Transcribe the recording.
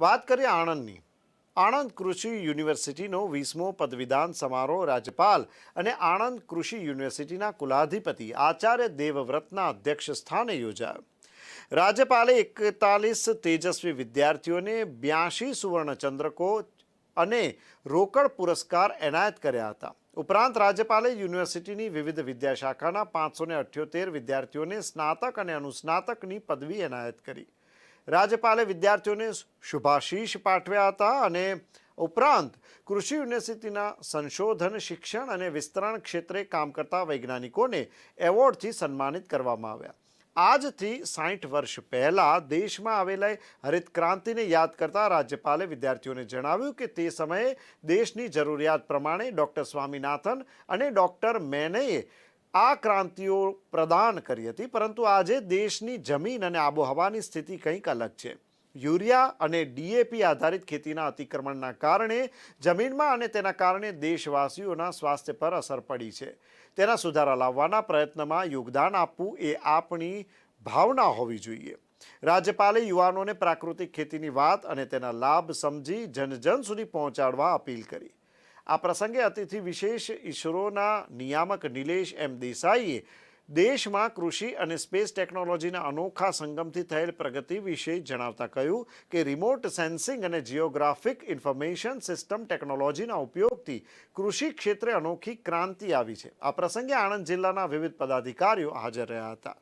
વાત કરીએ આણંદની. આણંદ કૃષિ યુનિવર્સિટીનો વીસમો પદવીદાન સમારોહ રાજ્યપાલ અને આણંદ કૃષિ યુનિવર્સિટીના કુલાધિપતિ આચાર્ય દેવવ્રતના અધ્યક્ષ સ્થાને યોજાયો. રાજ્યપાલે એકતાલીસ તેજસ્વી વિદ્યાર્થીઓને બ્યાસી સુવર્ણચંદ્રકો અને રોકડ પુરસ્કાર એનાયત કર્યા હતા. ઉપરાંત રાજ્યપાલે યુનિવર્સિટીની વિવિધ વિદ્યાશાખાના પાંચસો અઠ્યોતેર વિદ્યાર્થીઓને સ્નાતક અને અનુસ્નાતકની પદવી એનાયત કરી. રાજ્યપાલે વિદ્યાર્થીઓને શુભાશીષ પાઠવ્યા હતા અને ઉપરાંત કૃષિ યુનિવર્સિટીના સંશોધન, શિક્ષણ અને વિસ્તરણ ક્ષેત્રે કામ કરતા વૈજ્ઞાનિકોને એવોર્ડથી સન્માનિત કરવામાં આવ્યા. આજથી સાઠ વર્ષ પહેલાં દેશમાં આવેલા હરિત ક્રાંતિને યાદ કરતા રાજ્યપાલે વિદ્યાર્થીઓને જણાવ્યું કે તે સમયે દેશની જરૂરિયાત પ્રમાણે ડૉક્ટર સ્વામિનાથન અને ડૉક્ટર મેનeye આ ક્રાંતિઓ પ્રદાન કરી હતી, પરંતુ આજે દેશની જમીન અને આબોહવાની સ્થિતિ કંઈક અલગ છે. યુરિયા અને ડીએપી આધારિત ખેતીના અતિક્રમણના કારણે જમીનમાં અને તેના કારણે દેશવાસીઓના સ્વાસ્થ્ય પર અસર પડી છે. તેના સુધારા લાવવાના પ્રયત્નમાં યોગદાન આપવું એ આપણી ભાવના હોવી જોઈએ. રાજ્યપાલે યુવાનોને પ્રાકૃતિક ખેતીની વાત અને તેના લાભ સમજી જન જન સુધી પહોંચાડવા અપીલ કરી. આ પ્રસંગે અતિથિ વિશેષ ઇસરોના નિયામક નિલેશ એમ દેસાઈએ દેશમાં કૃષિ અને સ્પેસ ટેકનોલોજીના અનોખા સંગમથી થયેલ પ્રગતિ વિશે જણાવતા કહ્યું કે રિમોટ સેન્સિંગ અને જિયોગ્રાફિક ઇન્ફોર્મેશન સિસ્ટમ ટેકનોલોજીના ઉપયોગથી કૃષિ ક્ષેત્રે અનોખી ક્રાંતિ આવી છે. આ પ્રસંગે આણંદ જિલ્લાના વિવિધ પદાધિકારીઓ હાજર રહ્યા હતા.